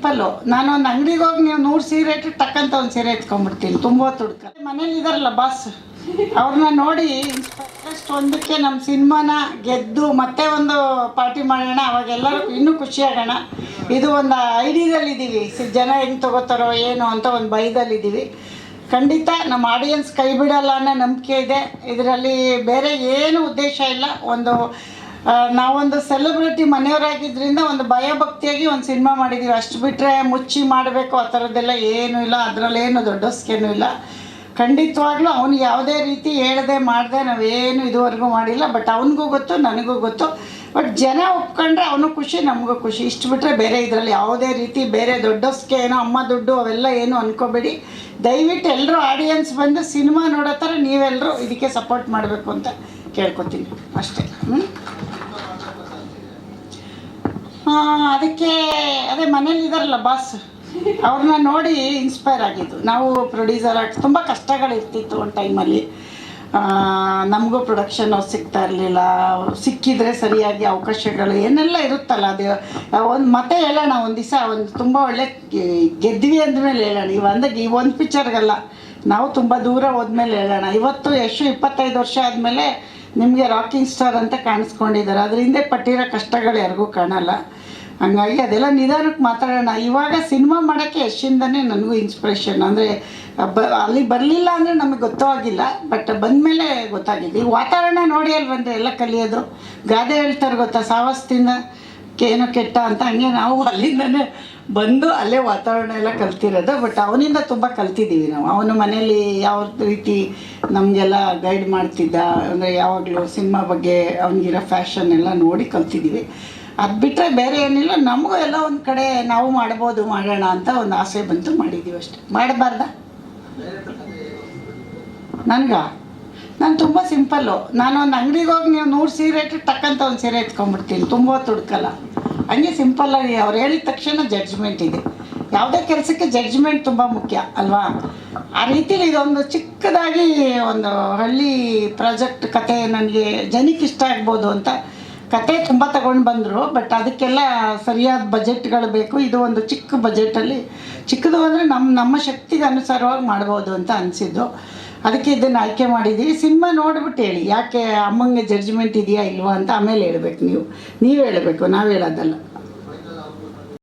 Simple. ನಾನು ಒಂದು ಅಂಗಡಿಗೆ ಹೋಗಿ ನೀವು ನೂರು ಸೀರೆ ಇಟ್ಟು ಟಕ್ಕಂತ ಒಂದು ಸೀರೆ ಎತ್ಕೊಂಡ್ಬಿಡ್ತೀನಿ ತುಂಬ ತುಡ್ಕ. ಮನೇಲಿ ಇದಾರಲ್ಲ ಬಾಸ್ ಅವ್ರನ್ನ ನೋಡಿ ಫಸ್ಟ್ ಒಂದಕ್ಕೆ ನಮ್ಮ ಸಿನಿಮಾನ ಗೆದ್ದು ಮತ್ತೆ ಒಂದು ಪಾರ್ಟಿ ಮಾಡೋಣ ಅವಾಗೆಲ್ಲರೂ ಇನ್ನೂ ಖುಷಿಯಾಗೋಣ ಇದು ಒಂದು ಐಡಿಯಾದಲ್ಲಿದ್ದೀವಿ ಜನ ಹೆಂಗೆ ತಗೋತಾರೋ ಏನು ಅಂತ ಒಂದು ಭಯದಲ್ಲಿದ್ದೀವಿ ಖಂಡಿತ ನಮ್ಮ ಆಡಿಯನ್ಸ್ ಕೈ ಬಿಡಲ್ಲ ಅನ್ನೋ ನಂಬಿಕೆ ಇದೆ. ಇದರಲ್ಲಿ ಬೇರೆ ಏನು ಉದ್ದೇಶ ಇಲ್ಲ. ಒಂದು ನಾವೊಂದು ಸೆಲೆಬ್ರಿಟಿ ಮನೆಯವರಾಗಿದ್ದರಿಂದ ಒಂದು ಭಯಭಕ್ತಿಯಾಗಿ ಒಂದು ಸಿನಿಮಾ ಮಾಡಿದ್ದೀವಿ ಅಷ್ಟು ಬಿಟ್ಟರೆ ಮುಚ್ಚಿ ಮಾಡಬೇಕು, ಆ ಥರದ್ದೆಲ್ಲ ಏನೂ ಇಲ್ಲ. ಅದರಲ್ಲೇನು ದೊಡ್ಡಸ್ಕೇನೂ ಇಲ್ಲ. ಖಂಡಿತವಾಗ್ಲೂ ಅವ್ನು ಯಾವುದೇ ರೀತಿ ಹೇಳದೆ ಮಾಡಿದೆ ನಾವೇನು ಇದುವರೆಗೂ ಮಾಡಿಲ್ಲ. ಬಟ್ ಅವನಿಗೂ ಗೊತ್ತು, ನನಗೂ ಗೊತ್ತು. ಬಟ್ ಜನ ಒಪ್ಕೊಂಡ್ರೆ ಅವನು ಖುಷಿ, ನಮಗೂ ಖುಷಿ. ಇಷ್ಟು ಬಿಟ್ಟರೆ ಬೇರೆ ಇದರಲ್ಲಿ ಯಾವುದೇ ರೀತಿ ಬೇರೆ ದೊಡ್ಡಸ್ಕೆ ಏನೋ, ಅಮ್ಮ ದುಡ್ಡು ಅವೆಲ್ಲ ಏನು ಅನ್ಕೋಬೇಡಿ. ದಯವಿಟ್ಟು ಎಲ್ಲರೂ ಆಡಿಯನ್ಸ್ ಬಂದು ಸಿನಿಮಾ ನೋಡೋ ಥರ ನೀವೆಲ್ಲರೂ ಇದಕ್ಕೆ ಸಪೋರ್ಟ್ ಮಾಡಬೇಕು ಅಂತ. ಕೇಳ್ಕೊತೀನಿ ಅಷ್ಟೇ. ಹ್ಞೂ ಅದಕ್ಕೆ ಅದೇ ಮನೇಲಿ ಇದಾರಲ್ಲ ಬಾಸ್ ಅವ್ರನ್ನ ನೋಡಿ ಇನ್ಸ್ಪೈರ್ ಆಗಿದ್ದು. ನಾವು ಪ್ರೊಡ್ಯೂಸರ್ ಆಗಿ ತುಂಬ ಕಷ್ಟಗಳಿರ್ತಿತ್ತು ಒಂದು ಟೈಮಲ್ಲಿ ನಮಗೂ ಪ್ರೊಡಕ್ಷನ್ ಸಿಗ್ತಾ ಇರಲಿಲ್ಲ. ಸಿಕ್ಕಿದ್ರೆ ಸರಿಯಾಗಿ ಅವಕಾಶಗಳು ಏನೆಲ್ಲ ಇರುತ್ತಲ್ಲ, ಅದು ಒಂದು ಮತ್ತೆ ಹೇಳೋಣ, ಒಂದು ದಿವಸ ಒಂದು ತುಂಬ ಒಳ್ಳೆ ಗೆದ್ವಿ ಅಂದಮೇಲೆ ಹೇಳೋಣ. ಇವ ಅಂದಾಗ ಈ ಒಂದು ಪಿಕ್ಚರ್ಗಲ್ಲ ನಾವು ತುಂಬ ದೂರ ಹೋದ್ಮೇಲೆ ಹೇಳೋಣ. ಇವತ್ತು ಎಷ್ಟು ಇಪ್ಪತ್ತೈದು ವರ್ಷ ಆದಮೇಲೆ ನಿಮಗೆ ರಾಕಿಂಗ್ ಸ್ಟಾರ್ ಅಂತ ಕಾಣಿಸ್ಕೊಂಡಿದ್ದಾರೆ. ಅದ್ರ ಹಿಂದೆ ಪಟ್ಟಿರೋ ಕಷ್ಟಗಳು ಯಾರಿಗೂ ಕಾಣಲ್ಲ. ಹಂಗಾಗಿ ಅದೆಲ್ಲ ನಿಧಾನಕ್ಕೆ ಮಾತಾಡೋಣ. ಇವಾಗ ಸಿನಿಮಾ ಮಾಡೋಕ್ಕೆ ಯಶಿಂದನೇ ನನಗೂ ಇನ್ಸ್ಪಿರೇಷನ್ ಅಂದರೆ, ಬ, ಅಲ್ಲಿ ಬರಲಿಲ್ಲ ಅಂದರೆ ನಮಗೆ ಗೊತ್ತಾಗಿಲ್ಲ ಬಟ್ ಬಂದಮೇಲೆ ಗೊತ್ತಾಗಿದೆ. ಈ ವಾತಾವರಣ ನೋಡಿ ಅಲ್ಲಿ ಬಂದರೆ ಎಲ್ಲ ಕಲಿಯೋದು. ಗಾದೆ ಹೇಳ್ತಾರೆ ಗೊತ್ತಾ ಸಾವಸ್ತಿಂದ ಏನೋ ಕೆಟ್ಟ ಅಂತ ಹಂಗೆ ನಾವು ಅಲ್ಲಿಂದನೇ ಬಂದು ಅಲ್ಲೇ ವಾತಾವರಣ ಎಲ್ಲ ಕಲ್ತಿರೋದು ಬಟ್ ಅವನಿಂದ ತುಂಬ ಕಲ್ತಿದ್ದೀವಿ ನಾವು. ಅವನು ಮನೇಲಿ ಯಾವ ರೀತಿ ನಮಗೆಲ್ಲ ಗೈಡ್ ಮಾಡ್ತಿದ್ದ, ಅಂದರೆ ಯಾವಾಗಲೂ ಸಿನಿಮಾ ಬಗ್ಗೆ ಅವನಿಗಿರೋ ಫ್ಯಾಷನ್ ಎಲ್ಲ ನೋಡಿ ಕಲ್ತಿದ್ದೀವಿ ಅದು ಬಿಟ್ಟರೆ ಬೇರೆ ಏನಿಲ್ಲ, ನಮಗೂ ಎಲ್ಲ ಒಂದು ಕಡೆ ನಾವು ಮಾಡ್ಬೋದು, ಮಾಡೋಣ ಅಂತ ಒಂದು ಆಸೆ ಬಂತು ಮಾಡಿದ್ದೀವಿ ಅಷ್ಟೆ. ಮಾಡಬಾರ್ದ ನನ್ಗ? ನಾನು ತುಂಬ ಸಿಂಪಲ್ಲು ನಾನು ಒಂದು ಅಂಗಡಿಗೆ ಹೋಗಿ ನೀವು ನೂರು ಸೀರೆ ಇಟ್ಟು ಟಕ್ಕಂತ ಒಂದು ಸೀರೆ ಎತ್ಕೊಂಡ್ಬಿಡ್ತೀನಿ ತುಂಬ ತುಡ್ಕಲ್ಲ. ಹಂಗೆ ಸಿಂಪಲ್ಲಾಗಿ ಅವ್ರು ಹೇಳಿದ ತಕ್ಷಣ ಜಡ್ಜ್ಮೆಂಟ್ ಇದೆ. ಯಾವುದೇ ಕೆಲಸಕ್ಕೆ ಜಡ್ಜ್ಮೆಂಟ್ ತುಂಬ ಮುಖ್ಯ, ಅಲ್ವಾ? ಆ ರೀತಿಲಿ ಇದೊಂದು ಚಿಕ್ಕದಾಗಿ ಒಂದು ಹಳ್ಳಿ ಪ್ರಾಜೆಕ್ಟ್ ಕತೆ ನನಗೆ ಜನಕ್ಕೆ ಇಷ್ಟ ಆಗ್ಬೋದು ಅಂತ ಕತೆ ತುಂಬ ತಗೊಂಡು ಬಂದರು. ಬಟ್ ಅದಕ್ಕೆಲ್ಲ ಸರಿಯಾದ ಬಜೆಟ್ಗಳು ಬೇಕು. ಇದು ಒಂದು ಚಿಕ್ಕ ಬಜೆಟಲ್ಲಿ ಚಿಕ್ಕದು ಅಂದರೆ ನಮ್ಮ ನಮ್ಮ ಶಕ್ತಿಗೆ ಅನುಸಾರವಾಗಿ ಮಾಡ್ಬೋದು ಅಂತ ಅನಿಸಿದ್ದು. ಅದಕ್ಕೆ ಇದನ್ನು ಆಯ್ಕೆ ಮಾಡಿದ್ದೀವಿ ಸಿನಿಮಾ ನೋಡ್ಬಿಟ್ಟು ಹೇಳಿ, ಯಾಕೆ ಅಮ್ಮಂಗೆ ಜಡ್ಜ್ಮೆಂಟ್ ಇದೆಯಾ ಇಲ್ವಾ ಅಂತ ಆಮೇಲೆ ಹೇಳ್ಬೇಕು ನೀವು. ನೀವು ಹೇಳಬೇಕು, ನಾವು ಹೇಳೋದಲ್ಲ.